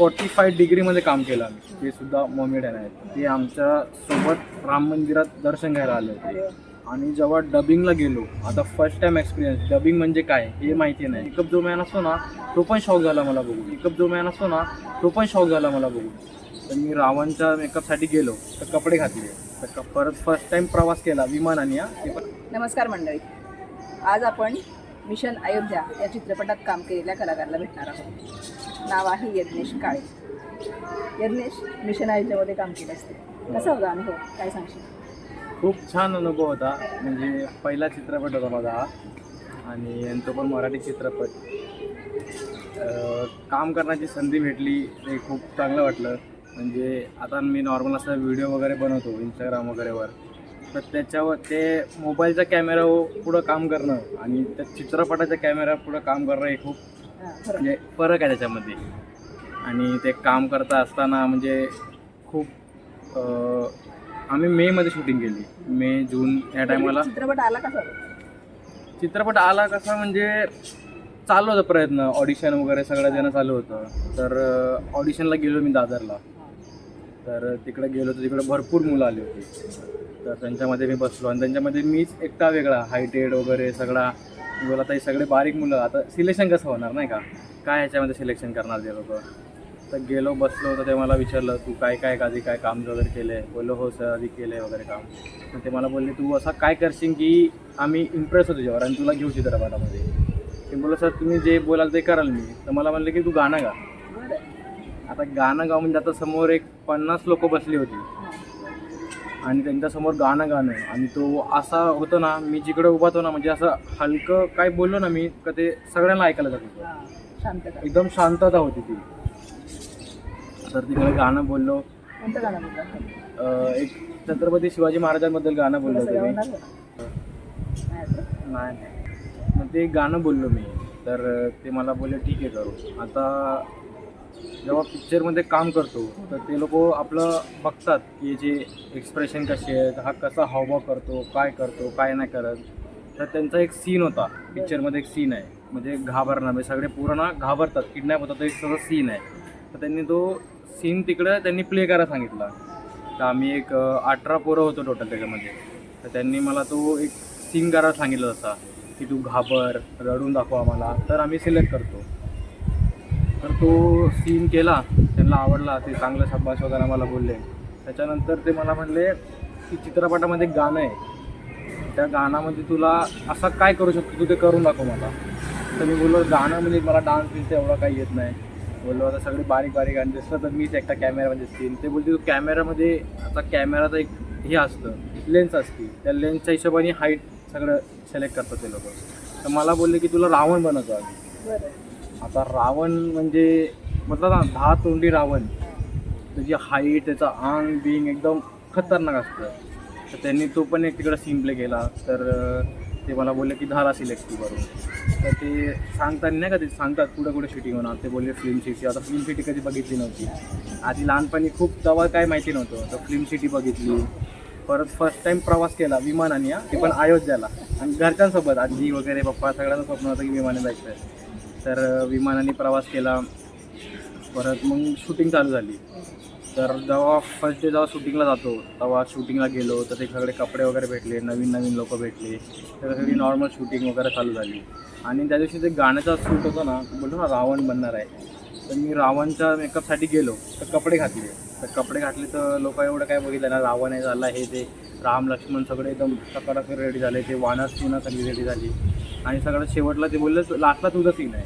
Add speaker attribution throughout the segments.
Speaker 1: Forty five डिग्रीमध्ये काम केलं आम्ही. ते सुद्धा मोमेडियन आहेत. ते आमच्यासोबत राम मंदिरात दर्शन घ्यायला आले होते. आणि जेव्हा डबिंगला गेलो आता फर्स्ट टाइम एक्सपिरियन्स डबिंग म्हणजे काय? हे माहिती नाही. मेकअप जो मॅन असतो ना तो पण शॉक झाला मला बघून. मेकअप जो मॅन असतो ना तो पण शॉक झाला मला बघून. तर मी रावणच्या मेकअपसाठी गेलो तर कपडे घातले. तर क- परत फर्स्ट टाइम प्रवास केला विमानाने हा. ते पण
Speaker 2: नमस्कार मंडळी. आज आपण मिशन अयोध्या या चित्रपटात काम केलेल्या कलाकाराला भेटणार आहोत. नाव आहे यज्ञेश काळे. यज्ञेश मिशन अयोध्यामध्ये काम केलं असते. कसा होता अनुभव? काय सांगशील?
Speaker 1: खूप छान अनुभव होता. म्हणजे पहिला चित्रपट होता माझा हा. आणि तो पण मराठी चित्रपट. काम करण्याची संधी भेटली. ते खूप चांगलं वाटलं. म्हणजे आता मी नॉर्मल असा व्हिडिओ वगैरे बनवतो इंस्टाग्राम वगैरेवर तर त्याच्यावर ते मोबाईलचा कॅमेरा पुढं काम करणं आणि त्या चित्रपटाच्या कॅमेरा पुढं काम करणं हे खूप म्हणजे फरक आहे त्याच्यामध्ये. आणि ते काम करता असताना म्हणजे खूप आम्ही मेमध्ये शूटिंग केली. मे जून या टायमाला
Speaker 2: चित्रपट आला कसा
Speaker 1: चित्रपट आला कसा म्हणजे चालू होता प्रयत्न. ऑडिशन वगैरे सगळं देणं चालू होतं. तर ऑडिशनला गेलो मी दादरला. तर तिकडे गेलो तर तिकडे भरपूर मुलं आली होती. तर त्यांच्यामध्ये मी बसलो. आणि त्यांच्यामध्ये मीच एकटा वेगळा. हायटेड वगैरे सगळा. बोला आता हे सगळे बारीक मुलं. आता सिलेक्शन कसं होणार नाही का? काय ह्याच्यामध्ये सिलेक्शन करणार ते लोक? तर गेलो बसलो तर ते मला विचारलं तू काय काय आधी काय काम वगैरे केलं आहे बोललो हो सर आधी केलं आहे वगैरे काम. मग ते मला बोलले तू असा काय करशील की आम्ही इम्प्रेस होतो तुझ्यावर आणि तुला घेऊ चित्रपटामध्ये. ते बोललो सर तुम्ही जे बोलाल ते कराल मी. तर मला म्हणलं की तू गाणं गा. आता गाणं गा म्हणजे आता समोर एक पन्नास लोक बसली होती. आणि त्यांच्यासमोर गाणं गाणं. आणि तो असा होतो ना मी जिकडे उभा होतो ना म्हणजे असं हलकं काय बोललो ना मी का ते सगळ्यांना ऐकायला जात होतं.
Speaker 2: शांतता.
Speaker 1: एकदम शांतता होती ती. तर तिकडे गाणं बोललो.
Speaker 2: कोणतं गाणं
Speaker 1: एक छत्रपती शिवाजी महाराजांबद्दल गाणं बोललो होतो मी?
Speaker 2: नाही.
Speaker 1: मग ते गाणं बोललो मी. तर ते मला बोलले ठीक आहे करू. आता जेव्हा पिक्चरमध्ये काम करतो तर ते लोक आपलं बघतात की जे एक्सप्रेशन कसे आहेत हा कसा हावभाव करतो काय करतो काय नाही करत. तर त्यांचा एक सीन होता. पिक्चरमध्ये एक सीन आहे. म्हणजे घाबरणार म्हणजे सगळे पूर्ण घाबरतात किडनॅप होतात एक सगळं सीन आहे. तर त्यांनी तो सीन तिकडं त्यांनी प्ले करायला सांगितला. तर आम्ही एक अठरा पोरं होतो टोटल त्याच्यामध्ये. तर त्यांनी मला तो एक सीन करायला सांगितलं तसा की तू घाबर रडून दाखव आम्हाला. तर आम्ही सिलेक्ट करतो. तर तो सीन केला त्यांना आवडला ते चांगलं शाबास वगैरे मला बोलले. त्याच्यानंतर ते मला म्हणले की चित्रपटामध्ये एक गाणं आहे. त्या गाण्यामध्ये तुला असं काय करू शकतो तू ते करून दाखव मला. तर मी बोललो गाणं म्हणजे मला डान्स बिन्स एवढा काही येत नाही. बोललो आता सगळे बारीक बारीक गाणी दिसलं तर मीच एकटा कॅमेरामध्ये सीन ते बोलते तू कॅमेरामध्ये आता कॅमेराचं एक हे असतं लेन्स असते. त्या लेन्सच्या हिशोबाने हाईट सगळं सिलेक्ट करतात ते लोक. तर मला बोलले की तुला रावण बनवतो आता रावण म्हणजे म्हटलं ना दहा तोंडी रावण. त्याची हाईट त्याचा अंग बिंग एकदम खतरनाक असतं. तर त्यांनी तो पण एक तिकडं सीन प्ले केला. तर ते मला बोलले की धारा सिलेक्ट तू करून. तर ते सांगतात नाही का ते सांगतात कुठं कुठं शूटिंग होणार. ते बोलले फिल्म सिटी आता फिल्म सिटी कधी बघितली नव्हती. आधी लहानपणी खूप तेव्हा काय माहिती नव्हतं. तर फिल्म सिटी बघितली. परत फर्स्ट टाइम प्रवास केला विमानाने हा, ते पण अयोध्याला. आणि घरच्यांसोबत आजी वगैरे पप्पा सगळ्यांचं स्वप्न होतं की विमाने जायचं आहे. तर विमानाने प्रवास केला. परत मग शूटिंग चालू झाली. तर जेव्हा फर्स्ट डे जेव्हा शूटिंगला जातो तेव्हा शूटिंगला गेलो तर ते सगळे कपडे वगैरे भेटले नवीन नवीन लोक भेटले. तर सगळी नॉर्मल शूटिंग वगैरे चालू झाली. आणि त्या दिवशी ते गाण्याचा शूट होतं ना बोलतो ना रावण बनणार आहे. तर मी रावणच्या मेकअपसाठी गेलो तर कपडे घातले. तर कपडे घातले तर लोक एवढं काय बघितलं ना रावण आहे झाला हे ते. राम लक्ष्मण सगळे एकदम टकाटक रेडी झाले ते वानस पुन्हा सगळी रेडी झाली. आणि सगळं शेवटला ते बोललं लास्टला तुझं सीन आहे.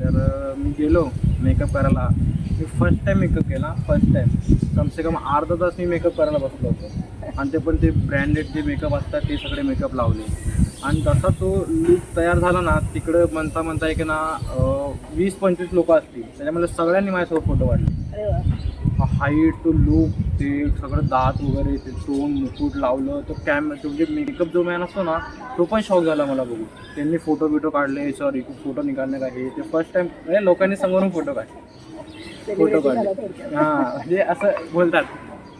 Speaker 1: तर मी गेलो मेकअप करायला. मी फर्स्ट टाईम मेकअप केला फर्स्ट टाईम कमसे कम अर्धा तास मी मेकअप करायला बसलो होतो. आणि ते पण ते ब्रँडेड जे मेकअप असतात ते सगळे मेकअप लावले. आणि जसा तो लुक तयार झाला ना तिकडं म्हणता म्हणता एक ना वीस पंचवीस लोक असतील. त्याच्यामध्ये सगळ्यांनी माझ्यासोबत फोटो
Speaker 2: वाढले
Speaker 1: हाईट तो लुक ते सगळं दात वगैरे ते तोंड मुकुट लावलं तो कॅम तो म्हणजे मेकअप जो मॅन असतो ना तो पण शॉक झाला मला बघून. त्यांनी फोटो बिटो काढले सॉरी फोटो निघालणे का हे ते फर्स्ट टाइम म्हणजे लोकांनी समोरून फोटो काढले. फोटो काढले. हां म्हणजे असं बोलतात.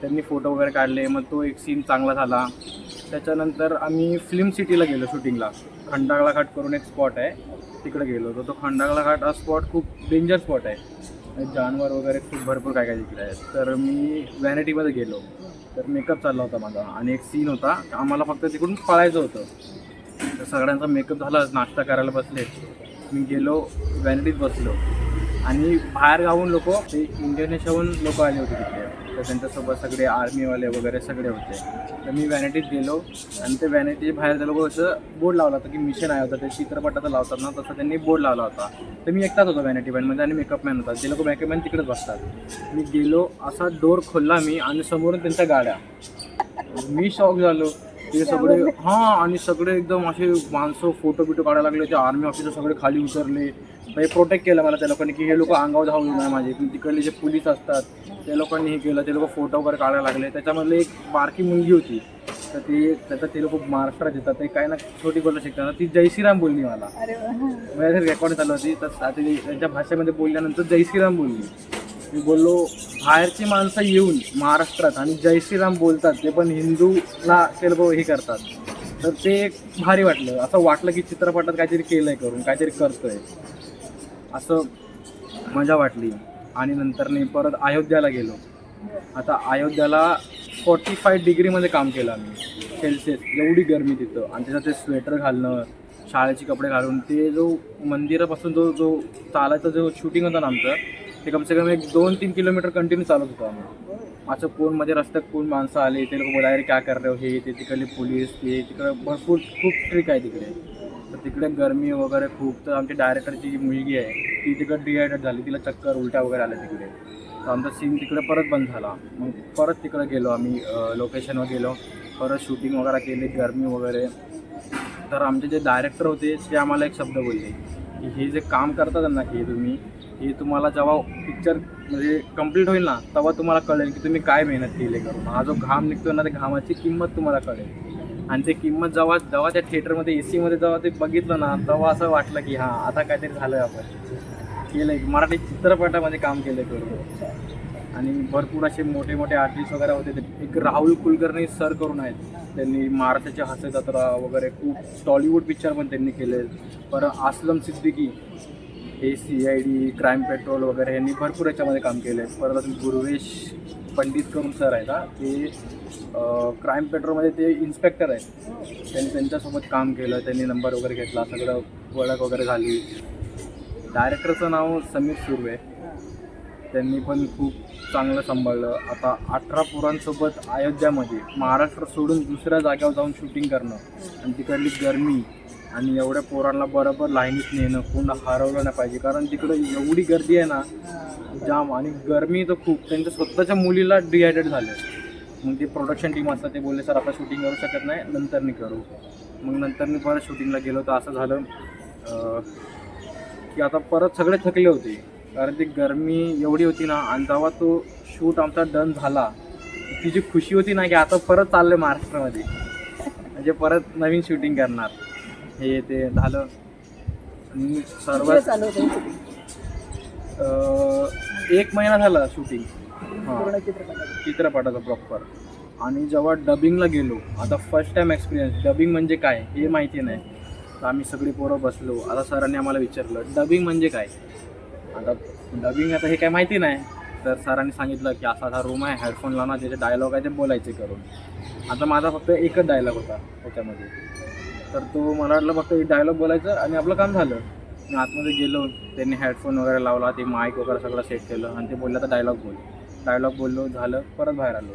Speaker 1: त्यांनी फोटो वगैरे काढले मग तो एक सीन चांगला झाला. त्याच्यानंतर आम्ही फिल्म सिटीला गेलो शूटिंगला खंडागळा घाट करून एक स्पॉट आहे. तिकडे गेलो होतो. तो खंडागळा घाट हा स्पॉट खूप डेंजर स्पॉट आहे. जानवर वगैरे खूप भरपूर काय काय तिकडे आहेत. तर मी व्हॅनिटीमध्ये गेलो. तर मेकअप चालला होता माझा आणि एक सीन होता. आम्हाला फक्त तिकडून पळायचं होतं. तर सगळ्यांचा मेकअप झाला नाश्ता करायला बसले. मी गेलो व्हॅनिटीत बसलो. आणि बाहेर गावून लोक ते इंडोनेशियाहून लोक आले होते तिथे तर त्यांच्यासोबत सगळे आर्मीवाले वगैरे सगळे होते. तर मी व्हॅनिटीत गेलो आणि ते व्हॅनिटी बाहेर त्या लोक असं बोर्ड लावला होता की मिशन आहे होतं ते चित्रपटाचं लावतात ना तसं त्यांनी बोर्ड लावला होता. तर मी एकटाच होतो व्हॅनिटी मॅनमध्ये म्हणजे आणि मेकअप मॅन होता. ते लोक मेकअप मॅन तिकडेच बसतात. मी गेलो असा डोर खोलला मी आणि समोरून त्यांच्या गाड्या. मी शॉक झालो. ते सगळे हां आणि सगळे एकदम असे माणसं फोटो बिटो काढायला लागले ते आर्मी ऑफिसर सगळे खाली उतरले. म्हणजे प्रोटेक्ट केलं मला त्या लोकांनी की हे लोक अंगावर धावू नये माझे. तिकडले जे पोलीस असतात त्या लोकांनी हे केलं. ते लोक फोटो वगैरे काढायला लागले. त्याच्यामधले एक बारकी मुलगी होती. तर ते त्याचा ते लोक महाराष्ट्रात येतात. ते काय ना छोटी गोष्ट शिकतात. ती जय श्रीराम बोलली मला. माझ्या रेकॉर्ड चालू होती. तर त्यांच्या भाषेमध्ये बोलल्यानंतर जय श्रीराम बोलली. मी बोललो बाहेरची माणसं येऊन महाराष्ट्रात आणि जय श्रीराम बोलतात ते पण हिंदूला ते लोक हे करतात. तर ते एक भारी वाटलं. असं वाटलं की चित्रपटात काहीतरी केलं आहे करून काहीतरी करतोय. असं मजा वाटली. आणि नंतर मी परत अयोध्याला गेलो. आता अयोध्याला फोर्टी फाय डिग्रीमध्ये काम केलं आम्ही. सेल्सिअस एवढी गरमी तिथं. आणि त्याचं ते स्वेटर घालणं शाळेचे कपडे घालून ते जो मंदिरापासून जो जो चालायचा जो शूटिंग होतं ना आमचं ते कमसे कम एक दोन तीन किलोमीटर कंटिन्यू चालत होतो आम्ही. असं कोणमध्ये रस्त्यात कोण माणसं आले ते लोक बोलायला काय कर रहे हो? हे ते तिकडले पोलीस ते तिकडं भरपूर खूप ट्रिक आहे तिकडे. तर तिकडे गरमी वगैरे खूप तर आमची डायरेक्टरची जी मुलगी आहे ती तिकडे डिहायड्रेट झाली. तिला चक्कर उलट्या वगैरे आल्या तिकडे. तर आमचा सीन तिकडे परत बंद झाला. मग परत तिकडे गेलो आम्ही लोकेशनवर गेलो. परत शूटिंग वगैरे केली गरमी वगैरे. तर आमचे जे डायरेक्टर होते ते आम्हाला एक शब्द बोलले की हे जे काम करतात ना हे तुम्ही हे तुम्हाला जेव्हा पिक्चर म्हणजे कंप्लीट होईल ना तेव्हा तुम्हाला कळेल की तुम्ही काय मेहनत केली करून. हा जो घाम निघतो ना त्या घामाची किंमत तुम्हाला कळेल. आणि ते किंमत जेव्हा जेव्हा त्या थिएटरमध्ये ए सीमध्ये जेव्हा ते बघितलं ना तेव्हा असं वाटलं की हां आता काहीतरी झालं आहे आपण. केलं मराठी चित्रपटामध्ये काम केलं करून. आणि भरपूर असे मोठे मोठे आर्टिस्ट वगैरे होते. ते एक राहुल कुलकर्णी सर करून आहेत. त्यांनी महाराष्ट्राची हास्य जत्रा वगैरे खूप टॉलिवूड पिक्चर पण त्यांनी केले परत असलम सिद्दीकी. हे C I D crime patrol वगैरे यांनी भरपूर याच्यामध्ये काम केलं आहे परत अजून गुरुवेश पंडित करून सर आहे का ते क्राईम पेट्रोलमध्ये ते इन्स्पेक्टर आहेत. त्यांनी त्यांच्यासोबत काम केलं त्यांनी नंबर वगैरे घेतला सगळं ओळख वगैरे झाली. डायरेक्टरचं नाव समीर सुर्वे. त्यांनी पण खूप चांगलं सांभाळलं. आता अठरा पोरांसोबत अयोध्यामध्ये महाराष्ट्र सोडून दुसऱ्या जाग्यावर जाऊन शूटिंग करणं आणि तिकडली गरमी आणि एवढ्या पोरांना बरोबर लाईनीत नेणं कोण हरवलं नाही पाहिजे. कारण तिकडं एवढी गर्दी आहे ना जाम. आणि गरमी तर खूप. त्यांच्या स्वतःच्या मुलीला डिहायड्रेट झालं. मग ते प्रोडक्शन टीम असतात ते बोलले सर आता शूटिंग करू शकत नाही नंतर मी करू. मग नंतर मी परत शूटिंगला गेलो. तर असं झालं की आता परत सगळे थकले होते. कारण ती गरमी एवढी होती ना आणि तेव्हा तो शूट आमचा डन झाला ती जी खुशी होती ना की आता परत चाललं महाराष्ट्रामध्ये. म्हणजे परत नवीन शूटिंग करणार. हे ते झालं. आणि सर्वात
Speaker 2: चालू?
Speaker 1: अं, एक महिना झाला शूटिंग
Speaker 2: पूर्ण चित्रपटाचा.
Speaker 1: प्रॉपर आणि जेव्हा डबिंगला गेलो आता फर्स्ट टाइम एक्सपिरियन्स डबिंग म्हणजे काय? हे माहिती नाही. तर आम्ही सगळी पोरं बसलो. आता सरांनी आम्हाला विचारलं डबिंग म्हणजे काय? आता डबिंग आता हे काय माहिती नाही. तर सरांनी सांगितलं की असा असा रूम आहे हेडफोन लावणार त्याचे डायलॉग आहे ते बोलायचे करून. आता माझा फक्त एकच डायलॉग होता त्याच्यामध्ये. तर तो मला वाटलं फक्त एक डायलॉग बोलायचं आणि आपलं काम झालं. मी आतमध्ये गेलो त्यांनी हेडफोन वगैरे लावला ते माईक वगैरे सगळं सेट केलं आणि ते बोललं तर डायलॉग बोल. डायलॉग बोललो झालं परत बाहेर आलो.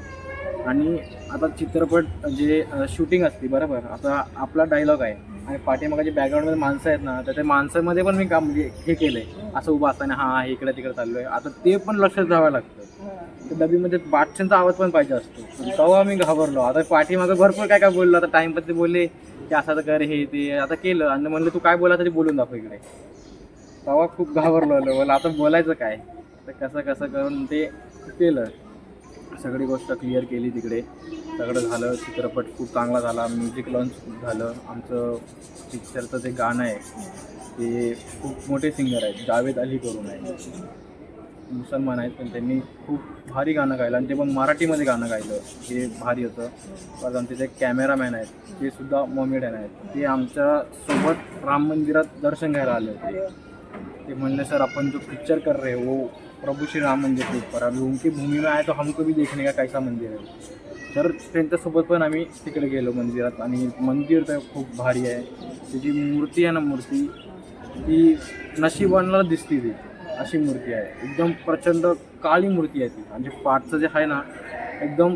Speaker 1: आणि आता चित्रपट जे शूटिंग असते बरोबर? आता आपला डायलॉग आहे. आणि पाठीमागाची बॅकग्राऊंडमध्ये माणसं आहेत ना तर त्या माणसामध्ये पण मी काम म्हणजे हे केलं आहे असं उभं असताना हां हे इकडे तिकडे चाललो आहे आता ते पण लक्षात ठेवावं लागतं.
Speaker 2: हां.
Speaker 1: डबीमध्ये बाटच्यांचा आवाज पण पाहिजे असतो. पण तेव्हा मी घाबरलो. आता पाठीमागं भरपूर काय काय बोललो. आता टाइम पण ते बोलले की असं तर कर हे ते आता केलं. आणि म्हणलं तू काय बोला तरी बोलून दाखव इकडे. तेव्हा खूप घाबरलो. आता बोलायचं काय? तर कसं कसं करून ते केलं. सगळी गोष्ट क्लिअर केली तिकडे. सगळं झालं चित्रपट खूप चांगला झाला म्युझिक लॉन्च खूप झालं. आमचं पिक्चरचं जे गाणं आहे ते खूप मोठे सिंगर आहेत. जावेद अली करून आहे. मुसलमान आहेत पण त्यांनी खूप भारी गाणं गायलं आणि ते पण मराठीमध्ये गाणं गायलं. हे भारी होतं. परत आमचे जे कॅमेरामॅन आहेत ते सुद्धा मोमेडियन आहेत. ते आमच्यासोबत राम मंदिरात दर्शन घ्यायला आले होते. ते म्हणले सर आपण जो पिक्चर कर रहे हो, वो प्रभू श्री राम मंदिर के ऊपर अभी उनकी भूमि में आए तो हमको भी देखने का कैसा मंदिर है. तर त्यांच्यासोबत पण आम्ही तिकडे गेलो मंदिरात. आणि मंदिर तर खूप भारी आहे. त्याची मूर्ती आहे ना मूर्ती ती नशिबांना दिसते ती. अशी मूर्ती आहे. एकदम प्रचंड काळी मूर्ती आहे ती. म्हणजे पाठचं जे आहे ना एकदम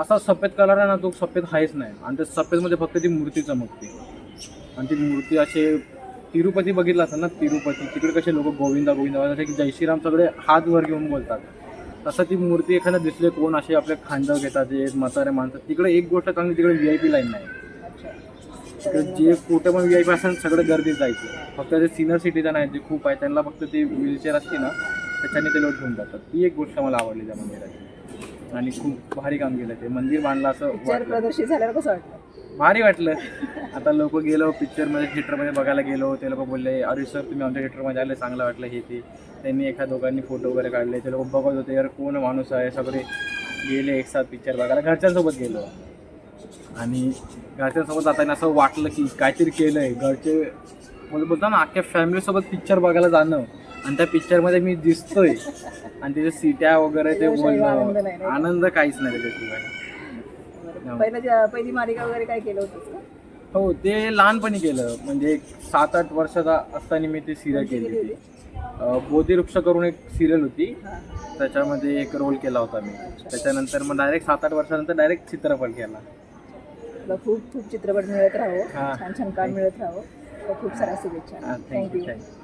Speaker 1: असा सफेद कलर आहे ना तो सफेद आहेच नाही. आणि त्या सफेदमध्ये फक्त ती मूर्ती. चमकते आणि ती मूर्ती असे तिरुपती बघितलं असेल ना तिरुपती तिकडे कसे लोक गोविंदा गोविंदा जसे की जय श्रीराम सगळे हात वर घेऊन बोलतात. तसं ती मूर्ती एखाद्या दिसले कोण असे आपले खांदव घेतात जे म्हातारे माणसं तिकडे एक गोष्ट चांगली तिकडे व्ही आय पी लाईन नाही. तिकडे जे कुठे पण व्ही आय पी असेल सगळं गर्दीत जायचं. फक्त जे सिनियर सिटीजन आहेत जे खूप आहे त्यांना फक्त ती व्हीलचेअर असते ना त्याच्याने ते लोक घेऊन जातात. ती एक गोष्ट मला आवडली त्या मंदिराची. आणि खूप भारी काम केलं ते. मंदिर बांधलं असं
Speaker 2: प्रदर्शित झाल्यावर कसं वाटलं?
Speaker 1: भारी वाटलं. आता लोक गेलो पिक्चरमध्ये थिएटरमध्ये बघायला गेलो. ते लोक बोलले अरे सर तुम्ही आमच्या थिएटरमध्ये आले चांगलं वाटलं हे ते. त्यांनी एका दोघांनी फोटो वगैरे काढले. ते लोक बघत होते यार कोण माणूस आहे? सगळे गेले एक साथ पिक्चर बघायला. घरच्यांसोबत गेलो. आणि घरच्यांसोबत जाताना असं वाटलं की काहीतरी केलं आहे घरचे म्हणजे बोलतो ना अख्ख्या फॅमिलीसोबत पिक्चर बघायला जाणं. आणि त्या पिक्चरमध्ये मी दिसतोय. आणि तिथे सीट्या वगैरे ते बोलणं? आनंद काहीच नाही त्याच्याशिवाय.
Speaker 2: बरं. पहिलं मालिका वगैरे काय केलं होतं
Speaker 1: हो ते लहानपणी केलं. म्हणजे एक सात आठ वर्षाचा असताना मी ती सिरियल
Speaker 2: कोणती
Speaker 1: केली होती. बोधिवृक्ष करून एक सिरियल होती.
Speaker 2: हां
Speaker 1: त्याच्यामध्ये एक रोल केला होता मी. त्याच्यानंतर मग डायरेक्ट सात आठ वर्षानंतर डायरेक्ट चित्रपट केला.
Speaker 2: तुला खूप खूप चित्रपट मिळत राहो.
Speaker 1: हां.
Speaker 2: छान छान काम मिळत राहो. खूप साऱ्या शुभेच्छा.
Speaker 1: Thank you
Speaker 2: thank you
Speaker 1: thank you